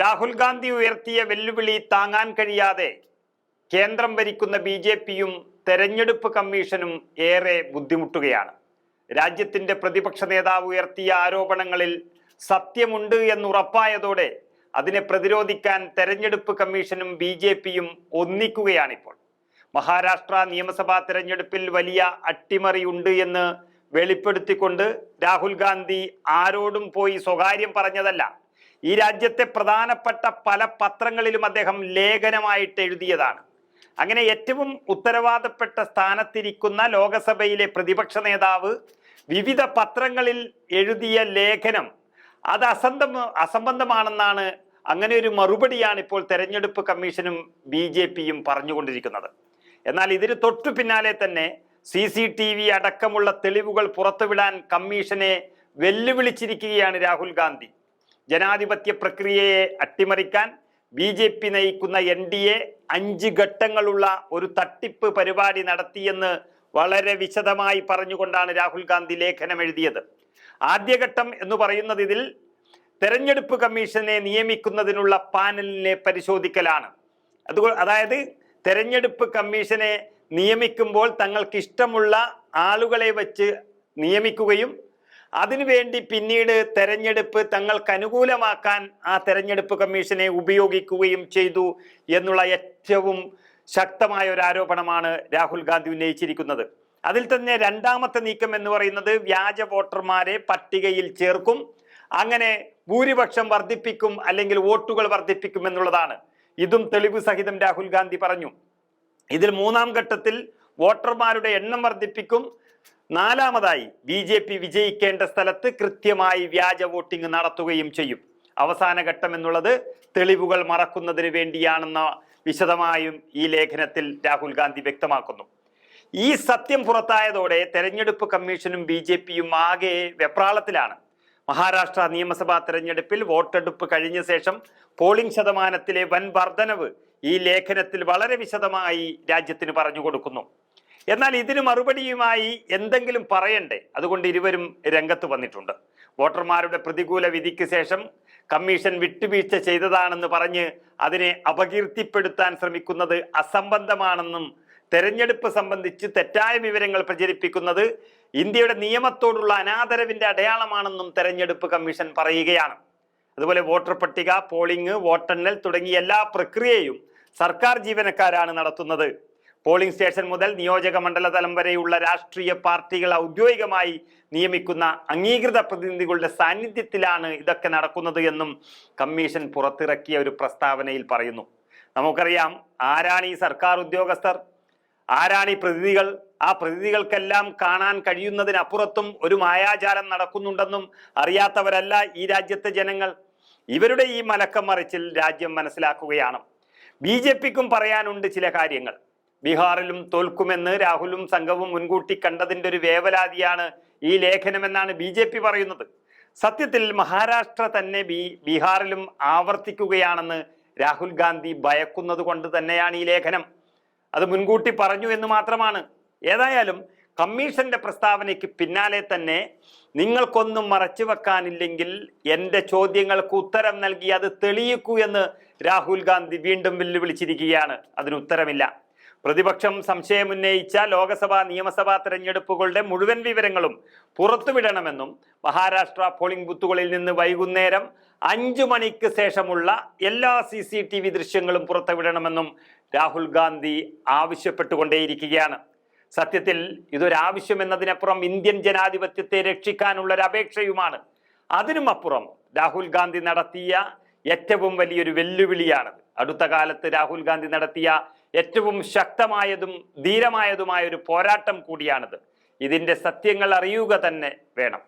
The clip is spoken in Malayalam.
രാഹുൽ ഗാന്ധി ഉയർത്തിയ വെല്ലുവിളി താങ്ങാൻ കഴിയാതെ കേന്ദ്രം ഭരിക്കുന്ന ബി ജെ പിയും തെരഞ്ഞെടുപ്പ് കമ്മീഷനും ഏറെ ബുദ്ധിമുട്ടുകയാണ്. രാജ്യത്തിന്റെ പ്രതിപക്ഷ നേതാവ് ഉയർത്തിയ ആരോപണങ്ങളിൽ സത്യമുണ്ട് എന്നുറപ്പായതോടെ അതിനെ പ്രതിരോധിക്കാൻ തെരഞ്ഞെടുപ്പ് കമ്മീഷനും ബി ജെ പിയും ഒന്നിക്കുകയാണിപ്പോൾ. മഹാരാഷ്ട്ര നിയമസഭാ തെരഞ്ഞെടുപ്പിൽ വലിയ അട്ടിമറിയുണ്ട് എന്ന് വെളിപ്പെടുത്തിക്കൊണ്ട് രാഹുൽ ഗാന്ധി ആരോടും പോയി സ്വകാര്യം പറഞ്ഞതല്ല. ഈ രാജ്യത്തെ പ്രധാനപ്പെട്ട പല പത്രങ്ങളിലും അദ്ദേഹം ലേഖനമായിട്ട് എഴുതിയതാണ്. അങ്ങനെ ഏറ്റവും ഉത്തരവാദപ്പെട്ട സ്ഥാനത്തിരിക്കുന്ന ലോകസഭയിലെ പ്രതിപക്ഷ നേതാവ് വിവിധ പത്രങ്ങളിൽ എഴുതിയ ലേഖനം അത് അസന്തം അസംബന്ധമാണെന്നാണ് അങ്ങനെ ഒരു മറുപടിയാണ് ഇപ്പോൾ തെരഞ്ഞെടുപ്പ് കമ്മീഷനും ബി ജെ പിയും പറഞ്ഞുകൊണ്ടിരിക്കുന്നത്. എന്നാൽ ഇതിന് തൊട്ടു പിന്നാലെ തന്നെ സി സി ടി വി അടക്കമുള്ള തെളിവുകൾ പുറത്തുവിടാൻ കമ്മീഷനെ വെല്ലുവിളിച്ചിരിക്കുകയാണ് രാഹുൽ ഗാന്ധി. ജനാധിപത്യ പ്രക്രിയയെ അട്ടിമറിക്കാൻ ബി ജെ പി നയിക്കുന്ന എൻ ഡി എ അഞ്ച് ഘട്ടങ്ങളുള്ള ഒരു തട്ടിപ്പ് പരിപാടി നടത്തിയെന്ന് വളരെ വിശദമായി പറഞ്ഞുകൊണ്ടാണ് രാഹുൽ ഗാന്ധി ലേഖനം എഴുതിയത് ആദ്യഘട്ടം എന്ന് പറയുന്നത് ഇതിൽ തെരഞ്ഞെടുപ്പ് കമ്മീഷനെ നിയമിക്കുന്നതിനുള്ള പാനലിനെ പരിശോധിക്കലാണ്. അത് അതായത് തെരഞ്ഞെടുപ്പ് കമ്മീഷനെ നിയമിക്കുമ്പോൾ തങ്ങൾക്ക് ഇഷ്ടമുള്ള ആളുകളെ വച്ച് നിയമിക്കുകയും അതിനുവേണ്ടി പിന്നീട് തെരഞ്ഞെടുപ്പ് തങ്ങൾക്ക് അനുകൂലമാക്കാൻ ആ തെരഞ്ഞെടുപ്പ് കമ്മീഷനെ ഉപയോഗിക്കുകയും ചെയ്തു എന്നുള്ള ഏറ്റവും ശക്തമായ ഒരു ആരോപണമാണ് രാഹുൽ ഗാന്ധി ഉന്നയിച്ചിരിക്കുന്നത്. അതിൽ തന്നെ രണ്ടാമത്തെ നീക്കം എന്ന് പറയുന്നത് വ്യാജ വോട്ടർമാരെ പട്ടികയിൽ ചേർക്കും അങ്ങനെ ഭൂരിപക്ഷം വർദ്ധിപ്പിക്കും അല്ലെങ്കിൽ വോട്ടുകൾ വർദ്ധിപ്പിക്കും എന്നുള്ളതാണ്. ഇതും തെളിവ് സഹിതം രാഹുൽ ഗാന്ധി പറഞ്ഞു. ഇതിൽ മൂന്നാം ഘട്ടത്തിൽ വോട്ടർമാരുടെ എണ്ണം വർദ്ധിപ്പിക്കും നാലാമതായി ബി ജെ പി വിജയിക്കേണ്ട സ്ഥലത്ത് കൃത്യമായി വ്യാജ വോട്ടിംഗ് നടത്തുകയും ചെയ്യും. അവസാന ഘട്ടം എന്നുള്ളത് തെളിവുകൾ മറക്കുന്നതിന് വേണ്ടിയാണെന്ന വിശദമായും ഈ ലേഖനത്തിൽ രാഹുൽ ഗാന്ധി വ്യക്തമാക്കുന്നു. ഈ സത്യം പുറത്തായതോടെ തെരഞ്ഞെടുപ്പ് കമ്മീഷനും ബി ജെ പിയും ആകെ വെപ്രാളത്തിലാണ്. മഹാരാഷ്ട്ര നിയമസഭാ തെരഞ്ഞെടുപ്പിൽ വോട്ടെടുപ്പ് കഴിഞ്ഞ ശേഷം പോളിംഗ് ശതമാനത്തിലെ വൻ വർധനവ് ഈ ലേഖനത്തിൽ വളരെ വിശദമായി രാജ്യത്തിന് പറഞ്ഞു കൊടുക്കുന്നു. എന്നാൽ ഇതിന് മറുപടിയുമായി എന്തെങ്കിലും പറയണ്ടേ? അതുകൊണ്ട് ഇരുവരും രംഗത്ത് വന്നിട്ടുണ്ട്. വോട്ടർമാരുടെ പ്രതികൂല വിധിക്ക് ശേഷം കമ്മീഷൻ വിട്ടുവീഴ്ച ചെയ്തതാണെന്ന് പറഞ്ഞ് അതിനെ അപകീർത്തിപ്പെടുത്താൻ ശ്രമിക്കുന്നത് അസംബന്ധമാണെന്നും തെരഞ്ഞെടുപ്പ് സംബന്ധിച്ച് തെറ്റായ വിവരങ്ങൾ പ്രചരിപ്പിക്കുന്നത് ഇന്ത്യയുടെ നിയമത്തോടുള്ള അനാദരവിന്റെ അടയാളമാണെന്നും തെരഞ്ഞെടുപ്പ് കമ്മീഷൻ പറയുകയാണ്. അതുപോലെ വോട്ടർ പട്ടിക പോളിംഗ് വോട്ടെണ്ണൽ തുടങ്ങിയ എല്ലാ പ്രക്രിയയും സർക്കാർ ജീവനക്കാരാണ് നടത്തുന്നത്. പോളിംഗ് സ്റ്റേഷൻ മുതൽ നിയോജക മണ്ഡലതലം വരെയുള്ള രാഷ്ട്രീയ പാർട്ടികൾ ഔദ്യോഗികമായി നിയമിക്കുന്ന അംഗീകൃത പ്രതിനിധികളുടെ സാന്നിധ്യത്തിലാണ് ഇതൊക്കെ നടക്കുന്നത് എന്നും കമ്മീഷൻ പുറത്തിറക്കിയ ഒരു പ്രസ്താവനയിൽ പറയുന്നു. നമുക്കറിയാം ആരാണ് ഈ സർക്കാർ ഉദ്യോഗസ്ഥർ? ആരാണ് ഈ പ്രതിനിധികൾ? ആ പ്രതിനിധികൾക്കെല്ലാം കാണാൻ കഴിയുന്നതിനപ്പുറത്തും ഒരു മായാജാലം നടക്കുന്നുണ്ടെന്നും അറിയാത്തവരല്ല ഈ രാജ്യത്തെ ജനങ്ങൾ. ഇവരുടെ ഈ മലക്കം മറിച്ചിൽ രാജ്യം മനസ്സിലാക്കുകയാണ്. ബി ജെ പിക്കും പറയാനുണ്ട് ചില കാര്യങ്ങൾ. ബീഹാറിലും തോൽക്കുമെന്ന് രാഹുലും സംഘവും മുൻകൂട്ടി കണ്ടതിന്റെ ഒരു വേവലാതിയാണ് ഈ ലേഖനമെന്നാണ് ബി ജെ പി പറയുന്നത്. സത്യത്തിൽ മഹാരാഷ്ട്ര തന്നെ ബി ബീഹാറിലും ആവർത്തിക്കുകയാണെന്ന് രാഹുൽ ഗാന്ധി ഭയക്കുന്നത് കൊണ്ട് തന്നെയാണ് ഈ ലേഖനം. അത് മുൻകൂട്ടി പറഞ്ഞു എന്ന് മാത്രമാണ്. ഏതായാലും കമ്മീഷന്റെ പ്രസ്താവനയ്ക്ക് പിന്നാലെ തന്നെ നിങ്ങൾക്കൊന്നും മറച്ചു വെക്കാനില്ലെങ്കിൽ എന്റെ ചോദ്യങ്ങൾക്ക് ഉത്തരം നൽകി അത് തെളിയിക്കൂ എന്ന് രാഹുൽ ഗാന്ധി വീണ്ടും വെല്ലുവിളിച്ചിരിക്കുകയാണ്. അതിന് ഉത്തരമില്ല. പ്രതിപക്ഷം സംശയമുന്നയിച്ച ലോകസഭാ നിയമസഭാ തെരഞ്ഞെടുപ്പുകളുടെ മുഴുവൻ വിവരങ്ങളും പുറത്തുവിടണമെന്നും മഹാരാഷ്ട്ര പോളിംഗ് ബൂത്തുകളിൽ നിന്ന് വൈകുന്നേരം അഞ്ചു മണിക്ക് ശേഷമുള്ള എല്ലാ സി സി ടി വി ദൃശ്യങ്ങളും പുറത്തുവിടണമെന്നും രാഹുൽ ഗാന്ധി ആവശ്യപ്പെട്ടുകൊണ്ടേയിരിക്കുകയാണ്. സത്യത്തിൽ ഇതൊരാവശ്യം എന്നതിനപ്പുറം ഇന്ത്യൻ ജനാധിപത്യത്തെ രക്ഷിക്കാനുള്ള ഒരു അപേക്ഷയുമാണ്. അതിനുമപ്പുറം രാഹുൽ ഗാന്ധി നടത്തിയ ഏറ്റവും വലിയൊരു വെല്ലുവിളിയാണ് അടുത്ത കാലത്ത് രാഹുൽ ഗാന്ധി നടത്തിയ ഏറ്റവും ശക്തമായതും ധീരമായതുമായ ഒരു പോരാട്ടം കൂടിയാണിത്. ഇതിന്റെ സത്യങ്ങൾ അറിയുക തന്നെ വേണം.